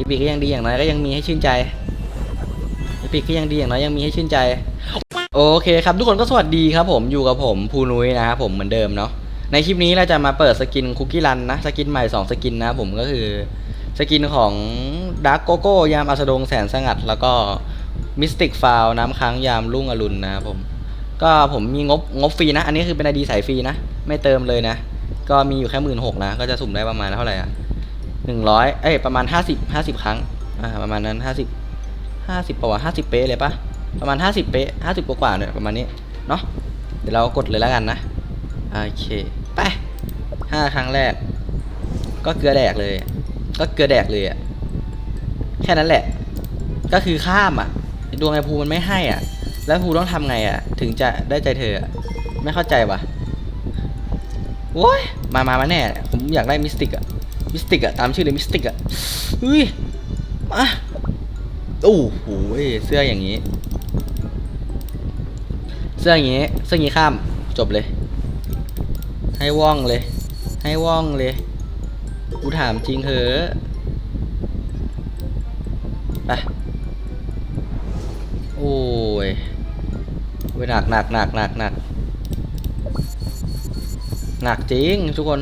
อีพิกก็ยังดีอย่างน้อยก็ยังมีให้ชื่นใจอีพิกก็ยังดีอย่างน้อยยังมีให้ชื่นใจ โอเคครับ ทุกคนก็สวัสดีครับผมอยู่กับผมภูนุ้ยนะครับผมเหมือนเดิมเนาะในคลิปนี้เราจะมาเปิดสกินคุกกี้รันนะสกินใหม่2สกินนะผมก็คือสกินของดักโกโก้ยามอัสดงแสนสงัด แล้วก็มิสติกฟาวน้ำค้างยามรุ่งอรุณนะครับผมก็ผมมีงบงบฟรีนะ อันนี้คือเป็นไอดีสายฟรีนะ ไม่เติมเลยนะ ก็มีอยู่แค่หมื่นหกนะ ก็จะสุ่มได้ประมาณเท่าไหร่อะ หนึ่งร้อยเอ้ยประมาณห้าสิบห้าสิบครั้งอ่าประมาณนั้นห้าสิบห้าสิบปะวะห้าสิบเป๊ะเลยปะประมาณห้าสิบเป๊ะห้าสิบกว่าๆเนี่ยประมาณนี้เนาะเดี๋ยวเรากดเลยแล้วกันนะโอเคไปห้าครั้งแรก ก็เกลือแดกเลย ก็เกลือแดกเลยอะแค่นั้นแหละ ก็คือข้ามอะดวงไอภูมันไม่ให้อะ แล้วภูต้องทำไงอะ ถึงจะได้ใจเธอไม่เข้าใจว่ะโว้ยมามามาแน่ ผมอยากได้มิสติกอะ มิสติกอะตามชื่อเลยมิสติกอะเฮ้ยมาโอ้โหเสื้ออย่างนี้ เสื้ออย่างนี้เสื้ออย่างนี้ข้ามจบเลย ให้ว่องเลย ให้ว่องเลยกูถามจริงเหอะไปโอ้ยโอ้ยหนักหนักหนักหนักหนักหนักจริงทุกคน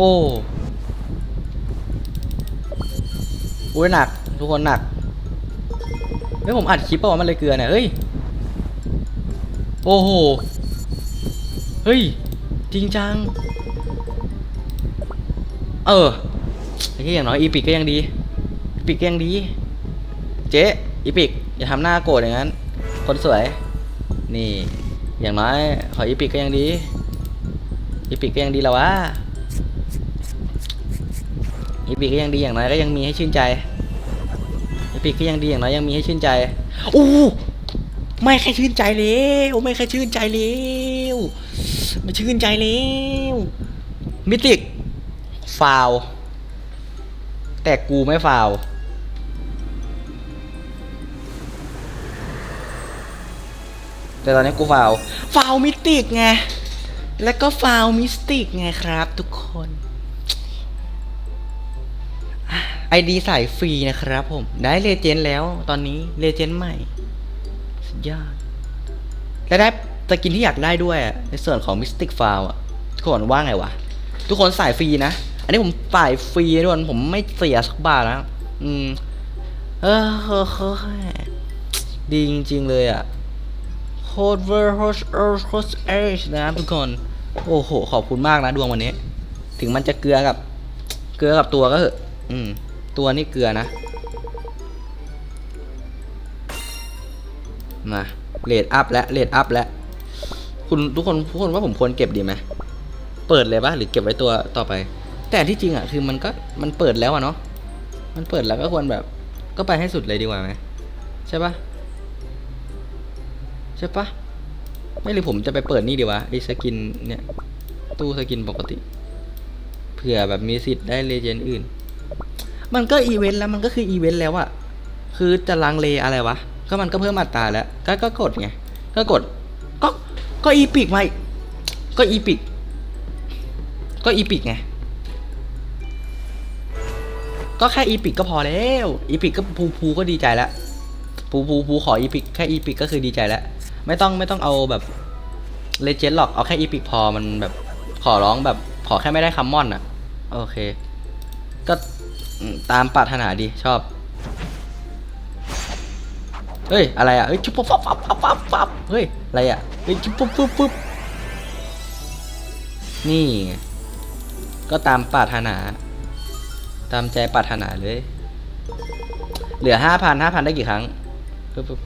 โอ้โอ้ยหนัก ทุกคนหนักเฮ้ยผมอัดคลิปเปล่าวมันเลยเกลือเนี่ยเฮ้ย โอ้โห เฮ้ย จริงจัง เออไอ้ที่อย่างน้อยอีพิกก็ยังดี อีพิกก็ยังดี เจ๊อีพิกอย่าทำหน้าโกรธอย่างนั้น คนสวย นี่ อย่างน้อยขออีพิกก็ยังดี อีพิกก็ยังดีแล้ววะ อีพิกก็ยังดีอย่างน้อยก็ยังมีให้ชื่นใจอีพิกก็ยังดีอย่างน้อยยังมีให้ชื่นใจอู้ไม่แค่ชื่นใจแล้วไม่แค่ชื่นใจแล้วไม่ชื่นใจแล้วมิติกฟาวแต่กูไม่ฟาวแต่ตอนนี้กูฟาวฟาวมิติกไง แล้วก็ฟาวมิสติกไงครับทุกคน ไอดีสายฟรีนะครับผม ได้เลเจนด์แล้วตอนนี้เลเจนด์ใหม่ สุดยอด และได้สกินที่อยากได้ด้วยในส่วนของมิสติกฟาวอะทุกคนว่าไงวะ ทุกคนสายฟรีนะ อันนี้ผมฝ่ายฟรีทุกคนผมไม่เสียสักบาทนะอืม เออเฮ้อเฮ้อดีจริงๆเลยอะโคตรเวอร์โคตรเออโคตรเอชนะทุกคน โอ้โห ขอบคุณมากนะดวงวันนี้ ถึงมันจะเกลือกับ เกลือกับตัวก็เถอะอืม ตัวนี่เกลือนะ มาเลดอัพแล้วเลดอัพแล้วคุณทุกคนทุกคนว่าผมควรเก็บดีไหมเปิดเลยปะหรือเก็บไว้ตัวต่อไป แต่ที่จริงอะคือมันก็มันเปิดแล้วอะเนาะมันเปิดแล้วก็ควรแบบ ก็ไปให้สุดเลยดีกว่าไหมใช่ปะใช่ปะไม่หรือผมจะไปเปิดนี่ดีวะไอสกินเนี่ย ตู้สกินปกติเผื่อแบบมีสิทธิ์ได้เลเจนด์อื่น มันก็อีเวนต์แล้วมันก็คืออีเวนต์แล้วอะคือจะลังเลอะไรวะ ก็มันก็เพิ่มอัตราแล้ว ก็ก็กดไง ก็กด ก็ก็อีพิกมาอีกก็อีพิก ก็อีพิกไง ก็แค่อีพิกก็พอแล้ว อีพิกก็ภูภูก็ดีใจแล้วภูภูภูขออีพิกแค่อีพิกก็คือดีใจแล้ว ไม่ต้องไม่ต้องเอาแบบเลเจนด์หรอก เอาแค่อีพิกพอมันแบบขอร้องแบบขอแค่ไม่ได้คัมมอนอะโอเค ก็ ตามปรารถนาดีชอบ เฮ้ย อะไรอะ เฮ้ยชุบปั๊บปั๊บปั๊บปั๊บปั๊บเฮ้ย อะไรอะ เฮ้ยชุบปุ๊บปุ๊บปุ๊บนี่ ก็ตามปรารถนา ตามใจปรารถนาเลย เหลือห้าพันห้าพันได้กี่ครั้งปึ๊บปึ๊บ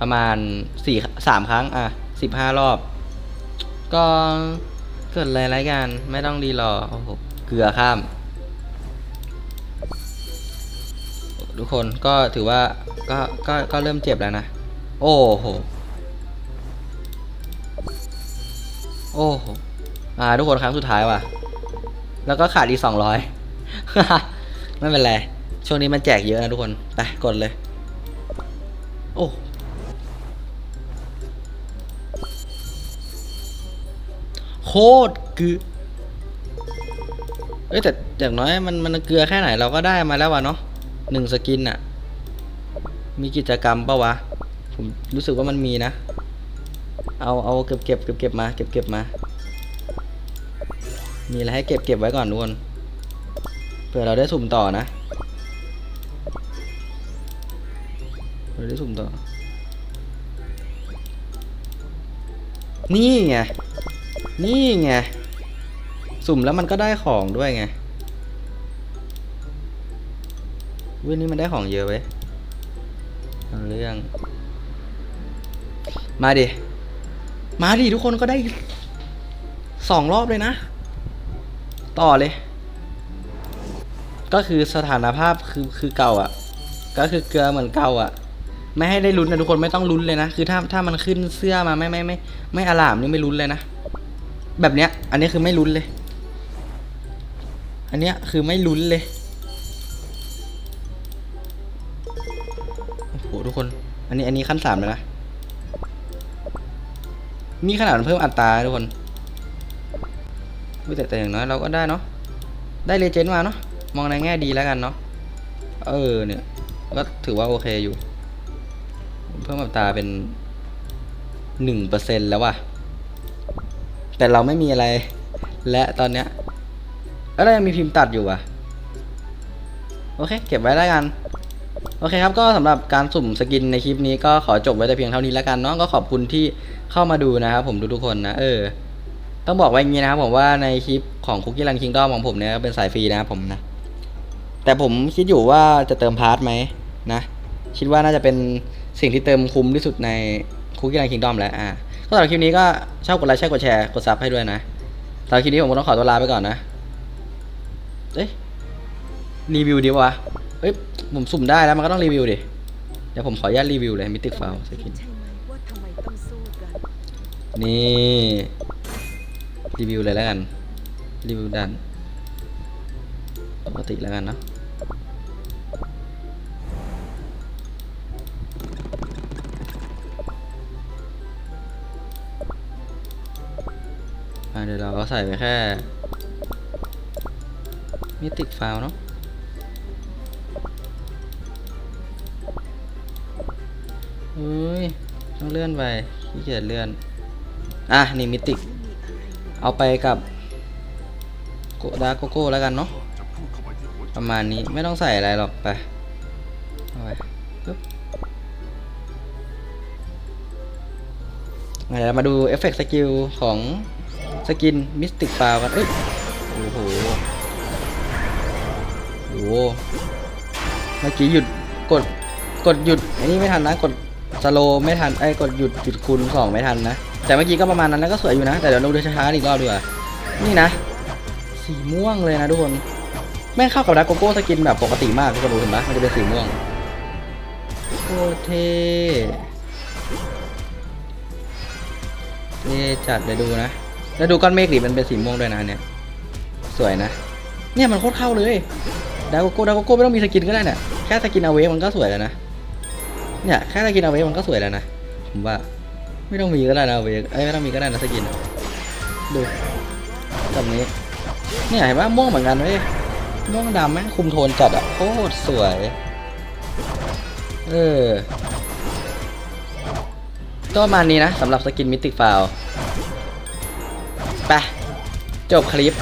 ประมาณสี่สามครั้ง อะสิบห้ารอบ ก็เกิดอะไรไรกัน ไม่ต้องดีรอโอ้โหเกลือข้าม ทุกคนก็ถือว่าก็ก็ก็เริ่มเจ็บแล้วนะ โอ้โหโอ้โหอ่าทุกคนครั้งสุดท้ายว่ะ แล้วก็ขาดอีสองร้อยไม่เป็นไรช่วงนี้มันแจกเยอะนะทุกคนไปกดเลย โอ้โคตรคือเอ้ยแต่อย่างน้อยมันมันเกลือแค่ไหนเราก็ได้มาแล้ววะเนาะ หนึ่งสกินอะมีกิจกรรมปะวะ ผมรู้สึกว่ามันมีนะ เอาเอาเก็บเก็บเก็บเก็บมาเก็บเก็บมา มีอะไรให้เก็บเก็บไว้ก่อนทุกคนเผื่อเราได้สุ่มต่อนะเผื่อได้สุ่มต่อ นี่ไง นี่ไง สุ่มแล้วมันก็ได้ของด้วยไง ว้ยนี่มันได้ของเยอะเว้ยเอาเรื่อง มาดิ มาดิทุกคนก็ได้สองรอบเลยนะ ต่อเลย ก็คือสถานภาพคือคือเก่าอะ่ะ ก็คือเกลือเหมือนเก่าอะ่ะ ไม่ให้ได้ลุ้นนะทุกคนไม่ต้องลุ้นเลยนะ คือถ้าถ้ามันขึ้นเสื้อมาไม่ไม่ไม่ไม่อลามนี่ไม่ลุ้นเลยนะ แบบเนี้ย อันนี้คือไม่ลุ้นเลย อันเนี้ยคือไม่ลุ้นเลย ทุกคน อันนี้อันนี้ขั้นสามแล้วนะ นี่ขนาดมันเพิ่มอัตราทุกคนแต่แต่อย่างน้อยเราก็ได้เนาะ ได้เลเจนด์มาเนาะ มองในแง่ดีแล้วกันเนาะ เออเนี่ย ก็ถือว่าโอเคอยู่ เพิ่มอัตราเป็นหนึ่งเปอร์เซ็นแล้วว่ะ แต่เราไม่มีอะไร และตอนเนี้ยเรายังมีพิมพ์ตัดอยู่อะ โอเค เก็บไว้แล้วกัน โอเคครับก็สำหรับการสุ่มสกินในคลิปนี้ก็ขอจบไว้แต่เพียงเท่านี้แล้วกันเนาะก็ขอบคุณที่เข้ามาดูนะครับผมทุกๆคนนะเออต้องบอกไว้อย่างนี้นะครับผมว่าในคลิปของคุกกี้รันคิงดอมของผมเนี่ยเป็นสายฟรีนะครับผมนะแต่ผมคิดอยู่ว่าจะเติมพาร์ทไหมนะคิดว่าน่าจะเป็นสิ่งที่เติมคุ้มที่สุดในคุกกี้รันคิงดอมแล้วอ่าก็สำหรับคลิปนี้ก็ชอบกดไลค์ใช่กดแชร์กดซับให้ด้วยนะสำหรับคลิปนี้ผมก็ต้องขอตัวลาไปก่อนนะเอ้ยรีวิวดีวะเอ้ย ผมสุ่มได้แล้วมันก็ต้องรีวิวดิ เดี๋ยวผมขออนุญาตรีวิวเลยมิติกฟาวสกินใช่ไหมว่าทำไมต้องสู้กันนี่รีวิวเลยแล้วกัน รีวิวดันปกติแล้วกันเนาะอะเดี๋ยวเราก็ใส่ไปแค่มิติกฟาวเนาะ ฮ้ยต้องเลื่อนไปขี้เกียจเลื่อน อะ นี่มิติก เอาไปกับโกดาโกโก้แล้วกันเนาะ ประมาณนี้ไม่ต้องใส่อะไรหรอกไปเอาไปปึ๊บงั้นเดี๋ยวมาดูเอฟเฟกต์สกิลของสกินมิสติกฟาวกันเอ้ยโอ้โหโอ้โหเมื่อกี้หยุดกดกดหยุดอันนี้ไม่ทันนะกด สโลไม่ทันไอ้กดหยุดหยุดคูณสองไม่ทันนะ แต่เมื่อกี้ก็ประมาณนั้นแล้วก็สวยอยู่นะ แต่เดี๋ยวเราดูช้าๆอีกรอบดีกว่า นี่นะ สีม่วงเลยนะทุกคนแม่งเข้ากับดักโกโก้สกินแบบปกติมากทุกคนดูเห็นไหมมันจะเป็นสีม่วงโคตรเท่เท่จัดเดี๋ยวดูนะ แล้วดูก้อนเมฆดิมันเป็นสีม่วงด้วยนะเนี่ย สวยนะ เนี่ยมันโคตรเข้าเลยดาโกโก้ดาโกโก้ไม่ต้องมีสกินก็ได้เนี่ยแค่สกินเอาเวมันก็สวยแล้วนะ เนี่ยแค่สกินเอาเวมันก็สวยแล้วนะผมว่าไม่ต้องมีก็ได้นะเอาเวเอ้ยไม่ต้องมีก็ได้นะสกินดูแบบนี้เนี่ยเห็นปะม่วงเหมือนกันเว้ยม่วงดำแม่งคุมโทนจัดอะโคตรสวยเออก็ประมาณนี้นะสำหรับสกินมิติฟาวไปจบคลิป